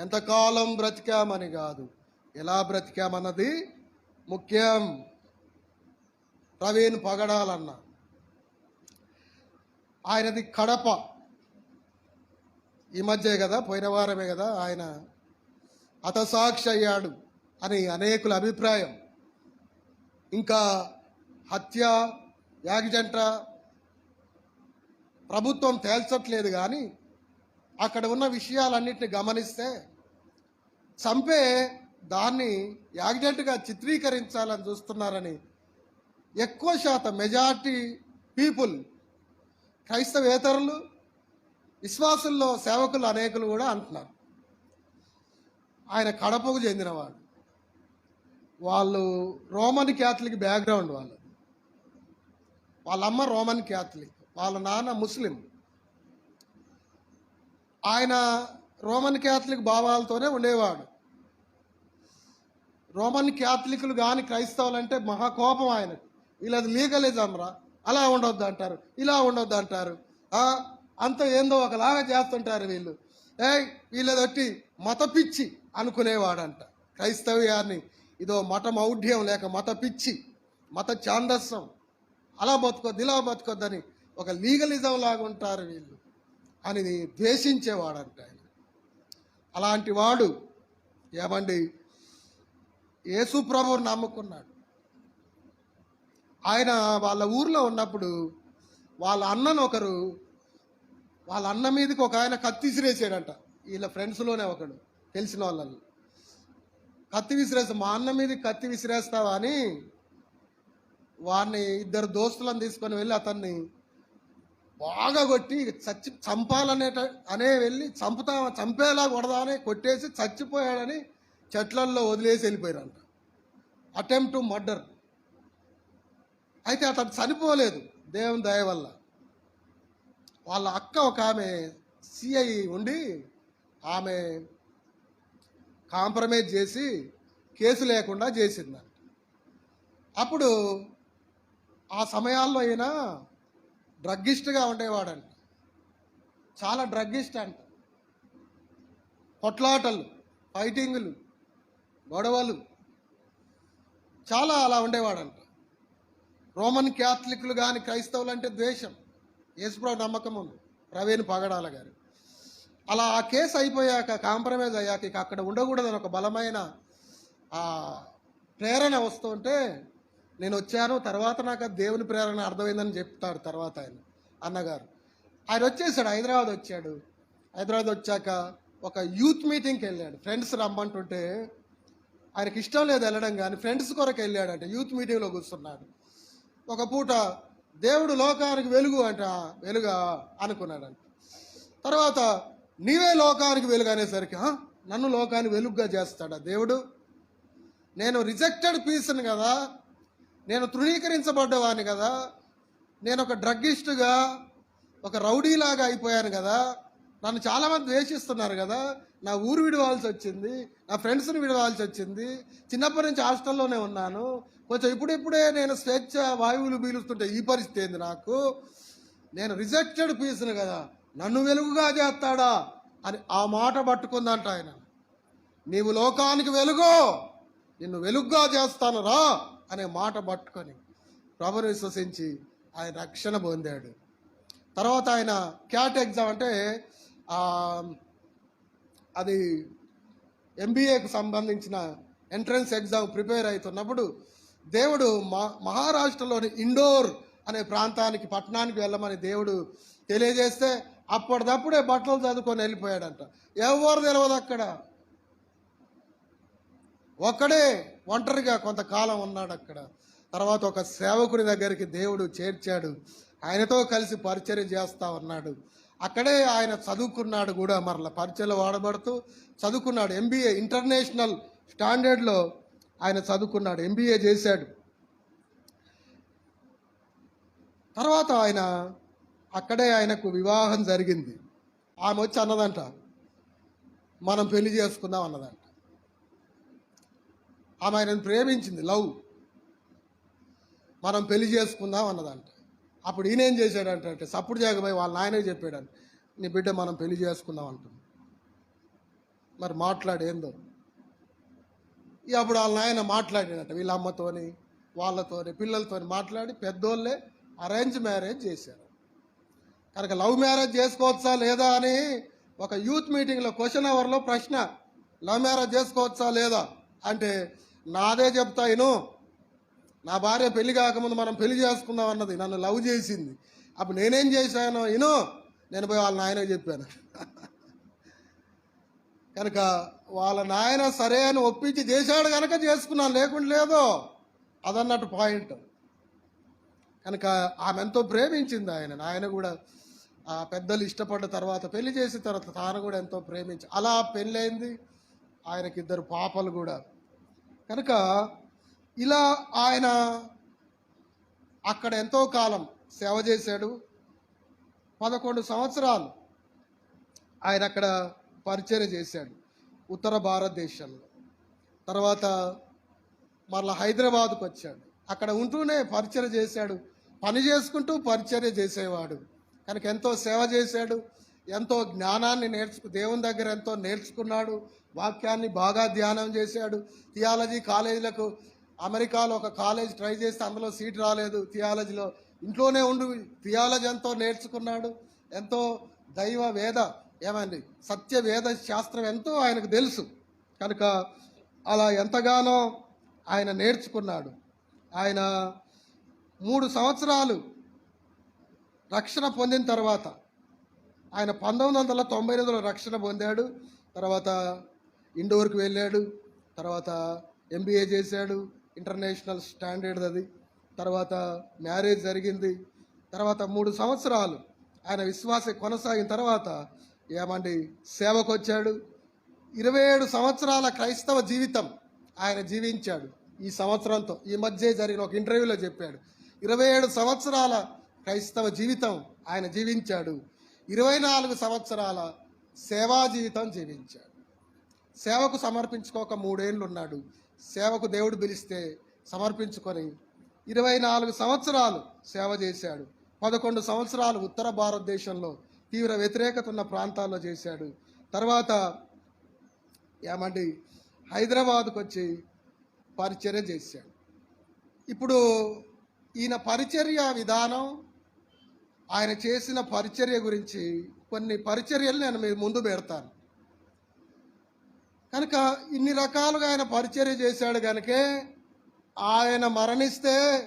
ఎంతకాలం బ్రతికామని కాదు. ఎలా బ్రతికామన్నది ముఖ్యం. ప్రవీణ్ పగడాలన్న. ఆయనది కడప. ఈ మధ్యే కదా పోయిన వారమే కదా ఆయన హతసాక్షి అయ్యాడు అని అనేకుల అభిప్రాయం. ఇంకా హత్య యాక్సిడెంట ప్రభుత్వం తేల్చట్లేదు కానీ అక్కడ ఉన్న విషయాలన్నింటినీ గమనిస్తే చంపే దాన్ని యాక్సిడెంట్గా చిత్రీకరించాలని చూస్తున్నారని ఎక్కువ శాతం మెజార్టీ పీపుల్ క్రైస్తవేతరులు విశ్వాసుల్లో సేవకులు అనేకులు కూడా అంటున్నారు. ఆయన కడపకు చెందినవాడు. వాళ్ళు రోమన్ క్యాథలిక్ బ్యాక్గ్రౌండ్ వాళ్ళు. వాళ్ళ అమ్మ రోమన్ క్యాథలిక్ వాళ్ళ నాన్న ముస్లిం. ఆయన రోమన్ క్యాథలిక్ భావాలతోనే ఉండేవాడు. రోమన్ క్యాథలిక్లు కానీ క్రైస్తవులు అంటే మహాకోపం ఆయనకు. వీళ్ళది లీగలిజం రా అలా ఉండొద్దు అంటారు. ఇలా ఉండొద్దు అంటారు. అంత ఏందో ఒకలాగా చేస్తుంటారు వీళ్ళు. ఏ వీళ్ళది వచ్చి మత పిచ్చి అనుకునేవాడంట. క్రైస్తవ్యాన్ని ఇదో మత మౌఢ్యం లేక మత పిచ్చి మత ఛాందస్సం. అలా బతుకొద్దు ఇలా బతుకొద్దని ఒక లీగలిజం లాగా ఉంటారు వీళ్ళు. అని ద్వేషించేవాడంట ఆయన. అలాంటి వాడు ఏమండి? యేసు ప్రభువుని నమ్ముకున్నాడు. ఆయన వాళ్ళ ఊర్లో ఉన్నప్పుడు వాళ్ళ అన్నను ఒకరు వాళ్ళ అన్న మీదకి ఒక ఆయన కత్తి విసిరేసాడంట. వీళ్ళ ఫ్రెండ్స్లోనే ఒకడు తెలిసిన వాళ్ళని. కత్తి విసిరేస్తా మా అన్న మీదకి కత్తి విసిరేస్తావా అని వాడిని ఇద్దరు దోస్తులను తీసుకొని వెళ్ళి అతన్ని బాగా కొట్టి చచ్చి చంపాలనేట అనే వెళ్ళి చంపుతా చంపేలా కొడదామని కొట్టేసి చచ్చిపోయాడని చెట్లల్లో వదిలేసి వెళ్ళిపోయారంట. అటెంప్ట్ టు మర్డర్ అయితే అతను చనిపోలేదు దేవుని దయ వల్ల. వాళ్ళ అక్క ఒక ఆమె సిఐ ఉండి ఆమె కాంప్రమైజ్ చేసి కేసు లేకుండా చేసిందంట. అప్పుడు ఆ సమయాల్లో అయినా డ్రగ్గిస్ట్గా ఉండేవాడంట. చాలా డ్రగ్గిస్ట్ అంట. కొట్లాటలు ఫైటింగులు. గొడవలు చాలా అలా ఉండేవాడంట. రోమన్ క్యాథలిక్లు కానీ క్రైస్తవులు అంటే ద్వేషం. యేసుప్రభు నమ్మకం ఉంది. ప్రవీణ్ పగడాల గారు. అలా ఆ కేసు అయిపోయాక కాంప్రమైజ్ అయ్యాక ఇక అక్కడ ఉండకూడదని ఒక బలమైన ఆ ప్రేరణ వస్తుంటే నేను వచ్చాను. తర్వాత నాకు దేవుని ప్రేరణ అర్థమైందని చెప్తాడు తర్వాత ఆయన అన్నగారు. ఆయన వచ్చేసాడు హైదరాబాద్ వచ్చాడు. హైదరాబాద్ వచ్చాక ఒక యూత్ మీటింగ్కి వెళ్ళాడు. ఫ్రెండ్స్ రమ్మంటుంటే ఆయనకి ఇష్టం లేదు వెళ్ళడం కానీ ఫ్రెండ్స్ కొరకు వెళ్ళాడంట యూత్ మీటింగ్లో కూర్చున్నాడు. ఒక పూట దేవుడు లోకానికి వెలుగు అంట వెలుగా అనుకున్నాడంట. తర్వాత నీవే లోకానికి వెలుగు అనేసరికి నన్ను లోకానికి వెలుగుగా చేస్తాడా దేవుడు? నేను రిజెక్టెడ్ పీస్ని కదా నేను తృణీకరించబడ్డవాని కదా నేను ఒక డ్రగ్గిస్టుగా ఒక రౌడీలాగా అయిపోయాను కదా నన్ను చాలామంది ద్వేషిస్తున్నారు కదా నా ఊరు విడవాల్సి వచ్చింది నా ఫ్రెండ్స్ని విడవాల్సి వచ్చింది చిన్నప్పటి నుంచి హాస్టల్లోనే ఉన్నాను. కొంచెం ఇప్పుడిప్పుడే నేను స్వేచ్ఛ వాయువులు పీలుస్తుంటే ఈ పరిస్థితి ఏంది నాకు? నేను రిజెక్టెడ్ పీస్ను కదా నన్ను వెలుగుగా చేస్తాడా అని ఆ మాట పట్టుకుందంట ఆయన. నీవు లోకానికి వెలుగు నిన్ను వెలుగ్గా చేస్తాను రా అనే మాట పట్టుకొని ప్రభుని విశ్వసించి ఆయన రక్షణ పొందాడు. తర్వాత ఆయన క్యాట్ ఎగ్జామ్ అంటే అది ఎంబీఏకు సంబంధించిన ఎంట్రన్స్ ఎగ్జామ్ ప్రిపేర్ అవుతున్నప్పుడు దేవుడు మా మహారాష్ట్రలోని ఇండోర్ అనే ప్రాంతానికి పట్టణానికి వెళ్ళమని దేవుడు తెలియజేస్తే అప్పటిదప్పుడే బట్టలు చదువుకొని వెళ్ళిపోయాడంట. ఎవరు తెలియదు అక్కడ? ఒక్కడే ఒంటరిగా కొంతకాలం ఉన్నాడు అక్కడ. తర్వాత ఒక సేవకుని దగ్గరికి దేవుడు చేర్చాడు. ఆయనతో కలిసి పరిచయం చేస్తా ఉన్నాడు. అక్కడే ఆయన చదువుకున్నాడు కూడా మరల పరిచయలు వాడబడుతూ చదువుకున్నాడు. ఎంబీఏ ఇంటర్నేషనల్ స్టాండర్డ్లో ఆయన చదువుకున్నాడు. ఎంబీఏ చేశాడు. తర్వాత ఆయన అక్కడే ఆయనకు వివాహం జరిగింది. ఆమె వచ్చి అన్నదంట మనం పెళ్ళి చేసుకుందాం అన్నదంట. ఆమె ఆయనను ప్రేమించింది. లవ్ మనం పెళ్ళి చేసుకుందాం అన్నదంట. అప్పుడు ఈయన ఏం చేశాడంట సప్పుడు చేయకపోయి వాళ్ళ నాయనే చెప్పాడు నీ బిడ్డ మనం పెళ్ళి చేసుకుందాం అంటుంది. మరి మాట్లాడేందో? ఇక అప్పుడు వాళ్ళ నాయన మాట్లాడినట్ట వీళ్ళ అమ్మతోని వాళ్ళతోని పిల్లలతోని మాట్లాడి పెద్దోళ్ళే అరేంజ్ మ్యారేజ్ చేశారు. కనుక లవ్ మ్యారేజ్ చేసుకోవచ్చా లేదా అని ఒక యూత్ మీటింగ్లో క్వశ్చన్ అవర్లో ప్రశ్న లవ్ మ్యారేజ్ చేసుకోవచ్చా లేదా? అంటే నాదే చెప్తా ఇను. నా భార్య పెళ్ళి కాకముందు మనం పెళ్ళి చేసుకుందాం అన్నది నన్ను లవ్ చేసింది. అప్పుడు నేనేం చేశాను ఇను నేను పోయి వాళ్ళ నాయన చెప్పాను. కనుక వాళ్ళ నాయన సరే అని ఒప్పించి చేశాడు కనుక చేసుకున్నాను లేకుండా లేదో అదన్నట్టు పాయింట్. కనుక ఆమె ఎంతో ప్రేమించింది ఆయన. ఆయన కూడా ఆ పెద్దలు ఇష్టపడ్డ తర్వాత పెళ్ళి చేసిన తర్వాత తాను కూడా ఎంతో ప్రేమించి అలా పెళ్ళైంది. ఆయనకి ఇద్దరు పాపలు కూడా. కనుక ఇలా ఆయన అక్కడ ఎంతో కాలం సేవ చేశాడు. పదకొండు సంవత్సరాలు ఆయన అక్కడ పరిచయం చేశాడు ఉత్తర భారతదేశంలో. తర్వాత మరలా హైదరాబాద్కు వచ్చాడు. అక్కడ ఉంటూనే పరిచయం చేశాడు. పని చేసుకుంటూ పరిచర్య చేసేవాడు. కనుక ఎంతో సేవ చేశాడు. ఎంతో జ్ఞానాన్ని నేర్చుకు దేవుని దగ్గర ఎంతో నేర్చుకున్నాడు. వాక్యాన్ని బాగా ధ్యానం చేశాడు. థియాలజీ కాలేజీలకు అమెరికాలో ఒక కాలేజ్ ట్రై చేస్తే అందులో సీట్ రాలేదు థియాలజీలో. ఇంట్లోనే ఉండి థియాలజీ ఎంతో నేర్చుకున్నాడు ఎంతో దైవ వేద ఏమండి సత్య వేద శాస్త్రం ఎంతో ఆయనకు తెలుసు. కనుక అలా ఎంతగానో ఆయన నేర్చుకున్నాడు. ఆయన మూడు సంవత్సరాలు రక్షణ పొందిన తర్వాత ఆయన పంతొమ్మిది వందల తొంభై ఎనిమిదిలో రక్షణ పొందాడు. తర్వాత ఇండోర్కి వెళ్ళాడు. తర్వాత ఎంబీఏ చేశాడు. ఇంటర్నేషనల్ స్టాండర్డ్ అది. తర్వాత మ్యారేజ్ జరిగింది. తర్వాత మూడు సంవత్సరాలు ఆయన విశ్వాస కొనసాగిన తర్వాత ఏమండి సేవకు వచ్చాడు ఇరవై ఏడు సంవత్సరాల క్రైస్తవ జీవితం ఆయన జీవించాడు ఈ సంవత్సరంతో. ఈ మధ్య జరిగిన ఒక ఇంటర్వ్యూలో చెప్పాడు. ఇరవై ఏడు సంవత్సరాల క్రైస్తవ జీవితం ఆయన జీవించాడు. ఇరవై నాలుగు సంవత్సరాల సేవా జీవితం జీవించాడు. సేవకు సమర్పించుకోక మూడేళ్ళు ఉన్నాడు సేవకు దేవుడు పిలిస్తే సమర్పించుకొని ఇరవై నాలుగు సంవత్సరాలు సేవ చేశాడు. పదకొండు సంవత్సరాలు ఉత్తర భారతదేశంలో తీవ్ర వ్యతిరేకత ఉన్న ప్రాంతాల్లో చేశాడు. తర్వాత ఏమండి హైదరాబాద్కు వచ్చి పరిచర్య చేశాడు. ఇప్పుడు ఈయన పరిచర్య విధానం ఆయన చేసిన పరిచర్య గురించి కొన్ని పరిచర్యలు నేను మీ ముందు పెడతాను. కనుక ఇన్ని రకాలుగా ఆయన పరిచర్య చేశాడు కనుకే ఆయన మరణిస్తే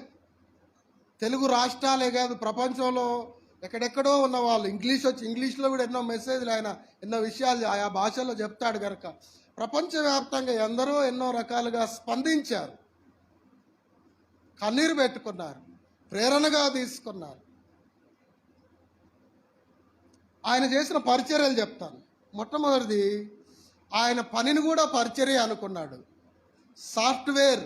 తెలుగు రాష్ట్రాలే కాదు ప్రపంచంలో ఎక్కడెక్కడో ఉన్న వాళ్ళు ఇంగ్లీష్ వచ్చి ఇంగ్లీష్లో కూడా ఎన్నో మెసేజ్లు ఆయన ఎన్నో విషయాలు ఆయా భాషల్లో చెప్తాడు కనుక ప్రపంచవ్యాప్తంగా ఎందరో ఎన్నో రకాలుగా స్పందించారు. కన్నీరు పెట్టుకున్నారు ప్రేరణగా తీసుకున్నారు. ఆయన చేసిన పరిచర్యలు చెప్తాను. మొట్టమొదటిది ఆయన పనిని కూడా పరిచర్య అనుకున్నాడు. సాఫ్ట్వేర్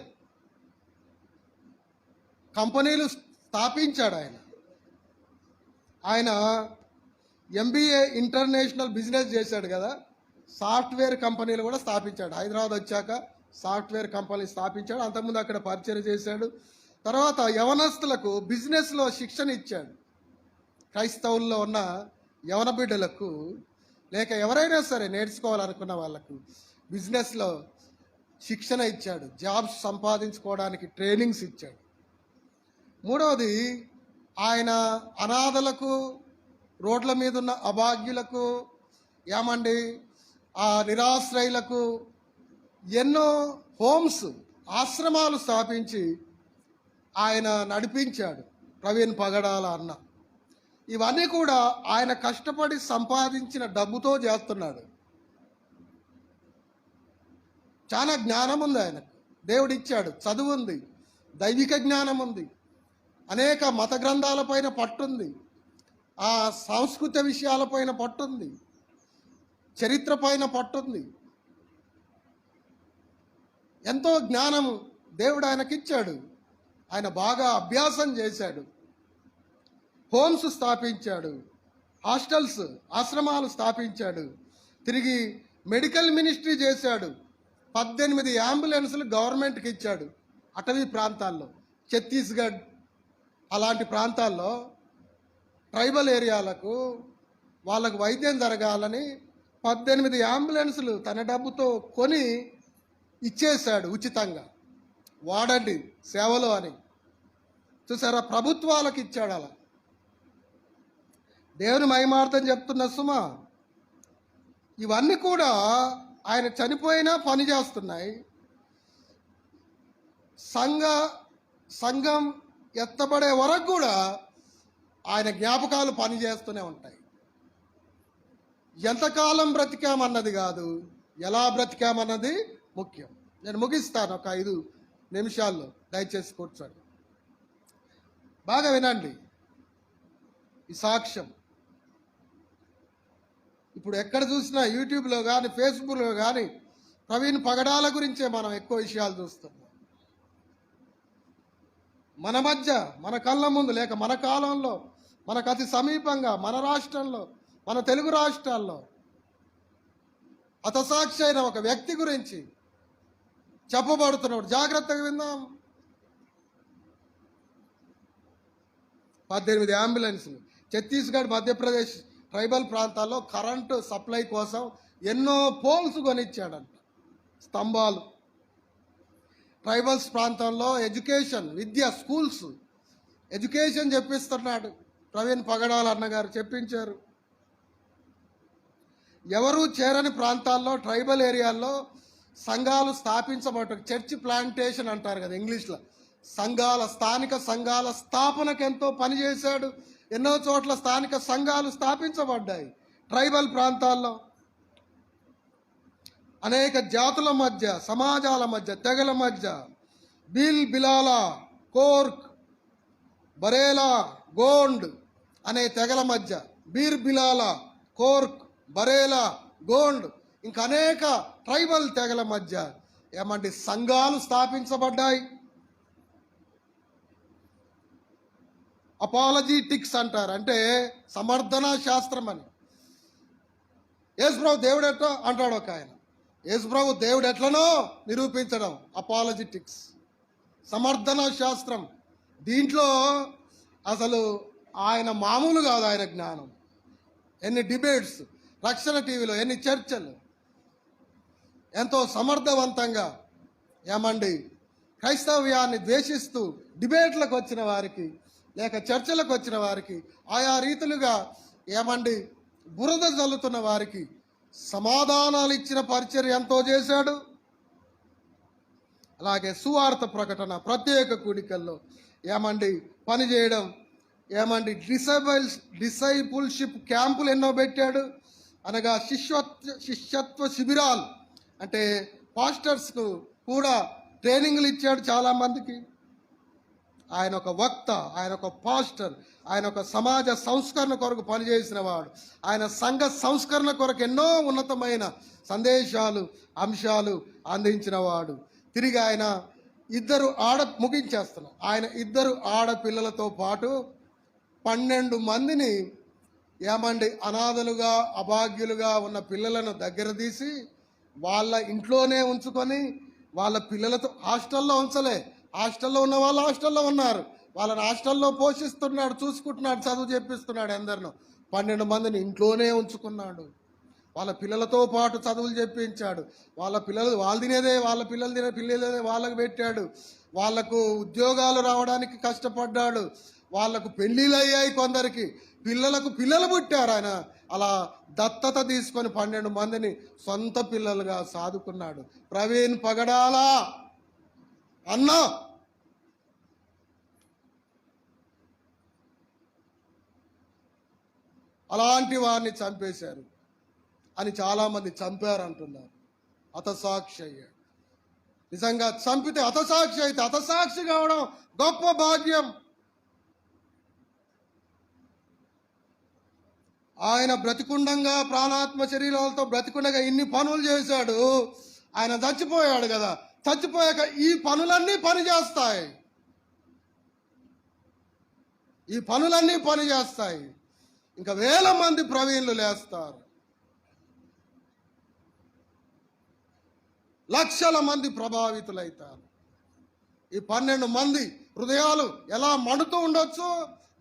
కంపెనీలు స్థాపించాడు ఆయన. ఆయన ఎంబీఏ ఇంటర్నేషనల్ బిజినెస్ చేశాడు కదా సాఫ్ట్వేర్ కంపెనీలు కూడా స్థాపించాడు. హైదరాబాద్ వచ్చాక సాఫ్ట్వేర్ కంపెనీ స్థాపించాడు అంతకుముందు అక్కడ పరిచయం చేశాడు. తర్వాత యవనస్తులకు బిజినెస్లో శిక్షణ ఇచ్చాడు. క్రైస్తవుల్లో ఉన్న యవన బిడ్డలకు లేక ఎవరైనా సరే నేర్చుకోవాలనుకున్న వాళ్ళకు బిజినెస్లో శిక్షణ ఇచ్చాడు జాబ్స్ సంపాదించుకోవడానికి ట్రైనింగ్స్ ఇచ్చాడు. మూడవది ఆయన అనాథలకు రోడ్ల మీద ఉన్న అభాగ్యులకు ఏమండి ఆ నిరాశ్రయులకు ఎన్నో హోమ్స్ ఆశ్రమాలు స్థాపించి ఆయన నడిపించాడు ప్రవీణ్ పగడాల అన్న. ఇవన్నీ కూడా ఆయన కష్టపడి సంపాదించిన డబ్బుతో చేస్తున్నాడు. చాలా జ్ఞానం ఉంది ఆయనకు. దేవుడు ఇచ్చాడు చదువు ఉంది. దైవిక జ్ఞానం ఉంది. అనేక మత గ్రంథాలపైన పట్టుంది. ఆ సాంస్కృతిక విషయాలపైన పట్టుంది. చరిత్ర పైన పట్టుంది. ఎంతో జ్ఞానము దేవుడు ఆయనకిచ్చాడు. ఆయన బాగా అభ్యాసం చేశాడు. హోమ్స్ స్థాపించాడు. హాస్టల్స్ ఆశ్రమాలు స్థాపించాడు. తిరిగి మెడికల్ మినిస్ట్రీ చేశాడు. పద్దెనిమిది అంబులెన్సులు గవర్నమెంట్కి ఇచ్చాడు అటవీ ప్రాంతాల్లో. ఛత్తీస్గఢ్ అలాంటి ప్రాంతాల్లో ట్రైబల్ ఏరియాలకు వాళ్ళకు వైద్యం జరగాలని పద్దెనిమిది అంబులెన్సులు తన డబ్బుతో కొని ఇచ్చేశాడు ఉచితంగా. వాడండి సేవలు అని. చూసారా? ప్రభుత్వాలకు ఇచ్చాడు అలా. దేవుని మహిమార్థం చెప్తున్న సుమ ఇవన్నీ కూడా ఆయన చనిపోయినా పని చేస్తున్నాయి. సంఘ సంఘం ఎత్తబడే వరకు కూడా ఆయన జ్ఞాపకాలు పనిచేస్తూనే ఉంటాయి. ఎంతకాలం బ్రతికామన్నది కాదు ఎలా బ్రతికామన్నది ముఖ్యం. నేను ముగిస్తాను ఒక ఐదు నిమిషాల్లో దయచేసి కూర్చోండి. బాగా వినండి. ఈ సాక్ష్యం. ఇప్పుడు ఎక్కడ చూసినా యూట్యూబ్లో కానీ ఫేస్బుక్లో కానీ ప్రవీణ్ పగడాల గురించే మనం ఎక్కువ విషయాలు చూస్తున్నాం మన మధ్య మన కళ్ళ ముందు లేక మన కాలంలో మనకు అతి సమీపంగా మన రాష్ట్రంలో మన తెలుగు రాష్ట్రాల్లో హతసాక్షి అయిన ఒక వ్యక్తి గురించి చెప్పబడుతున్నాడు. జాగ్రత్తగా విందాం. పద్దెనిమిది అంబులెన్స్లు. ఛత్తీస్గఢ్ మధ్యప్రదేశ్ ట్రైబల్ ప్రాంతాల్లో కరెంటు సప్లై కోసం ఎన్నో పోల్స్ కొనిచ్చాడంట. స్తంభాలు. ట్రైబల్స్ ప్రాంతంలో ఎడ్యుకేషన్ విద్య స్కూల్స్. ఎడ్యుకేషన్ చెప్పిస్తున్నాడు. ప్రవీణ్ పగడాల అన్నగారు చెప్పించారు. ఎవరు చేరని ప్రాంతాల్లో ట్రైబల్ ఏరియాల్లో సంఘాలు స్థాపించబట్ట చర్చ్ ప్లాంటేషన్ అంటారు కదా ఇంగ్లీష్లో. సంఘాల స్థానిక సంఘాల స్థాపనకు ఎంతో పనిచేశాడు. ఎన్నో చోట్ల స్థానిక సంఘాలు స్థాపించబడ్డాయి. ట్రైబల్ ప్రాంతాల్లో అనేక జాతుల మధ్య సమాజాల మధ్య తెగల మధ్య బిల్ బిలాలా కోర్క్ బరేలా గోండ్ అనే తెగల మధ్య బీర్ బిలాలా కోర్క్ బరేలా గోండ్ ఇంకా అనేక ట్రైబల్ తెగల మధ్య ఏమంటే సంఘాలు స్థాపించబడ్డాయి. అపాలజీటిక్స్ అంటారు. అంటే సమర్థన శాస్త్రం అని యేసుప్రభు దేవుడు ఎట్లా అంటాడు ఒక ఆయన. యేసుప్రభు దేవుడు ఎట్లనో నిరూపించడం అపాలజిటిక్స్. సమర్థన శాస్త్రం. దీంట్లో అసలు ఆయన మామూలు కాదు ఆయన జ్ఞానం. ఎన్ని డిబేట్స్ రక్షణ టీవీలో ఎన్ని చర్చలు. ఎంతో సమర్థవంతంగా ఏమండి క్రైస్తవ్యాన్ని ద్వేషిస్తూ డిబేట్లకు వచ్చిన వారికి లేక చర్చలకు వచ్చిన వారికి ఆయా రీతులుగా ఏమండి బురద చల్లుతున్న వారికి సమాధానాలు ఇచ్చిన పరిచర్య ఎంతో చేశాడు. అలాగే సువార్త ప్రకటన ప్రత్యేక కూడికల్లో ఏమండి పనిచేయడం ఏమండి డిసైబుల్స్ డిసైపుల్షిప్ క్యాంపులు ఎన్నో పెట్టాడు. అనగా శిష్యత్వ శిష్యత్వ శిబిరాలు అంటే పాస్టర్స్కు కూడా ట్రైనింగ్లు ఇచ్చాడు చాలామందికి. ఆయన ఒక వక్త ఆయన ఒక పాస్టర్ ఆయన ఒక సమాజ సంస్కరణ కొరకు పనిచేసిన వాడు. ఆయన సంఘ సంస్కరణ కొరకు ఎన్నో ఉన్నతమైన సందేశాలు అంశాలు అందించిన వాడు. తిరిగి ఆయన ఇద్దరు ఆడ ముగించేస్తున్నాం. ఆయన ఇద్దరు ఆడపిల్లలతో పాటు పన్నెండు మందిని ఏమండి అనాథలుగా అభాగ్యులుగా ఉన్న పిల్లలను దగ్గర తీసి వాళ్ళ ఇంట్లోనే ఉంచుకొని వాళ్ళ పిల్లలతో హాస్టల్లో ఉంచలే. హాస్టల్లో ఉన్న వాళ్ళు హాస్టల్లో ఉన్నారు. వాళ్ళని హాస్టల్లో పోషిస్తున్నాడు చూసుకుంటున్నాడు చదువు చెప్పిస్తున్నాడు ఎందరినో పన్నెండు మందిని ఇంట్లోనే ఉంచుకున్నాడు. వాళ్ళ పిల్లలతో పాటు చదువులు చెప్పించాడు. వాళ్ళ పిల్లలు వాళ్ళు తినేదే వాళ్ళ పిల్లలు తినే పిల్లలదే వాళ్ళకు పెట్టాడు. వాళ్ళకు ఉద్యోగాలు రావడానికి కష్టపడ్డాడు. వాళ్ళకు పెళ్ళిళ్ళు అయ్యాయి కొందరికి. పిల్లలకు పిల్లలు పుట్టారు ఆయన. అలా దత్తత తీసుకొని పన్నెండు మందిని సొంత పిల్లలుగా సాదుకున్నాడు. ప్రవీణ్ పగడాలా. అన్నా! అలాంటి వారిని చంపేశారు అని చాలామంది చంపారు అంటున్నారు హతసాక్షి అయ్యాడు. నిజంగా చంపితే హతసాక్షి అయితే హతసాక్షి కావడం గొప్ప భాగ్యం. ఆయన బ్రతికుండంగా ప్రాణాత్మ శరీరాలతో బ్రతికుండగా ఇన్ని పనులు చేశాడు. ఆయన చచ్చిపోయాడు కదా. చచ్చిపోయాక ఈ పనులన్నీ పని చేస్తాయి. ఈ పనులన్నీ పని చేస్తాయి. ఇంకా వేల మంది ప్రవీణులు లేస్తారు. లక్షల మంది ప్రభావితులైతారు. ఈ పన్నెండు మంది హృదయాలు ఎలా మండుతూ ఉండొచ్చు?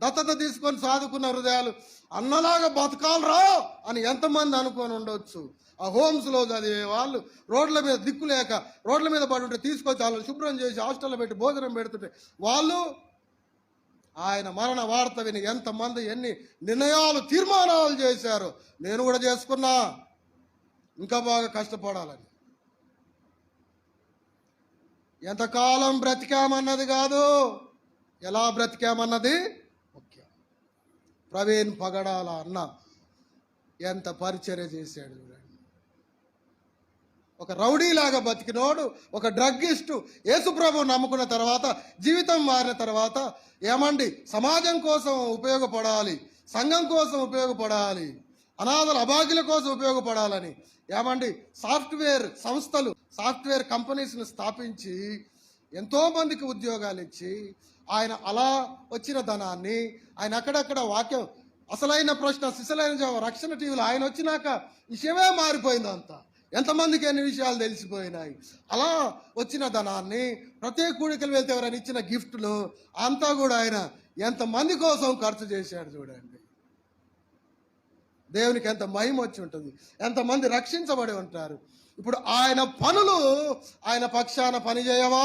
దత్తత తీసుకొని సాదుకున్న హృదయాలు అన్నలాగా బతకాలరా అని ఎంతమంది అనుకొని ఉండొచ్చు? ఆ హోమ్స్లో చదివే వాళ్ళు రోడ్ల మీద దిక్కు లేక రోడ్ల మీద పడి ఉంటే తీసుకొచ్చి వాళ్ళని శుభ్రం చేసి హాస్టల్లో పెట్టి భోజనం పెడుతుంటే వాళ్ళు ఆయన మరణ వార్త విని ఎంతమంది ఎన్ని నిర్ణయాలు తీర్మానాలు చేశారు నేను కూడా చేసుకున్నా. ఇంకా బాగా కష్టపడాలని. ఎంతకాలం బ్రతికామన్నది కాదు. ఎలా బ్రతికామన్నది? ముఖ్యం. ప్రవీణ్ పగడాల అన్న ఎంత పరిచర్య చేశాడు చూడండి. ఒక రౌడీలాగా బతికినోడు ఒక డ్రగ్గిస్టు యేసుప్రభు నమ్ముకున్న తర్వాత జీవితం మారిన తర్వాత ఏమండి? సమాజం కోసం ఉపయోగపడాలి సంఘం కోసం ఉపయోగపడాలి అనాథల అభాగ్యుల కోసం ఉపయోగపడాలని. ఏమండి? సాఫ్ట్వేర్ సంస్థలు సాఫ్ట్వేర్ కంపెనీస్ను స్థాపించి ఎంతోమందికి ఉద్యోగాలు ఇచ్చి ఆయన అలా వచ్చిన ధనాన్ని ఆయన అక్కడక్కడ వాక్యం అసలైన ప్రశ్న సిసలైన జవాబు రక్షణ టీవీలో ఆయన వచ్చినాక విషయమే మారిపోయింది అంతా ఎంతమందికి ఎన్ని విషయాలు తెలిసిపోయినాయి? అలా వచ్చిన ధనాన్ని ప్రత్యేక కూడికలు వెళ్తే ఎవరైనా ఇచ్చిన గిఫ్ట్లు అంతా కూడా ఆయన ఎంతమంది కోసం ఖర్చు చేశాడు చూడండి. దేవునికి ఎంత మహిమ వచ్చి ఉంటుంది. ఎంతమంది రక్షించబడి ఉంటారు. ఇప్పుడు ఆయన పనులు ఆయన పక్షాన పనిచేయవా?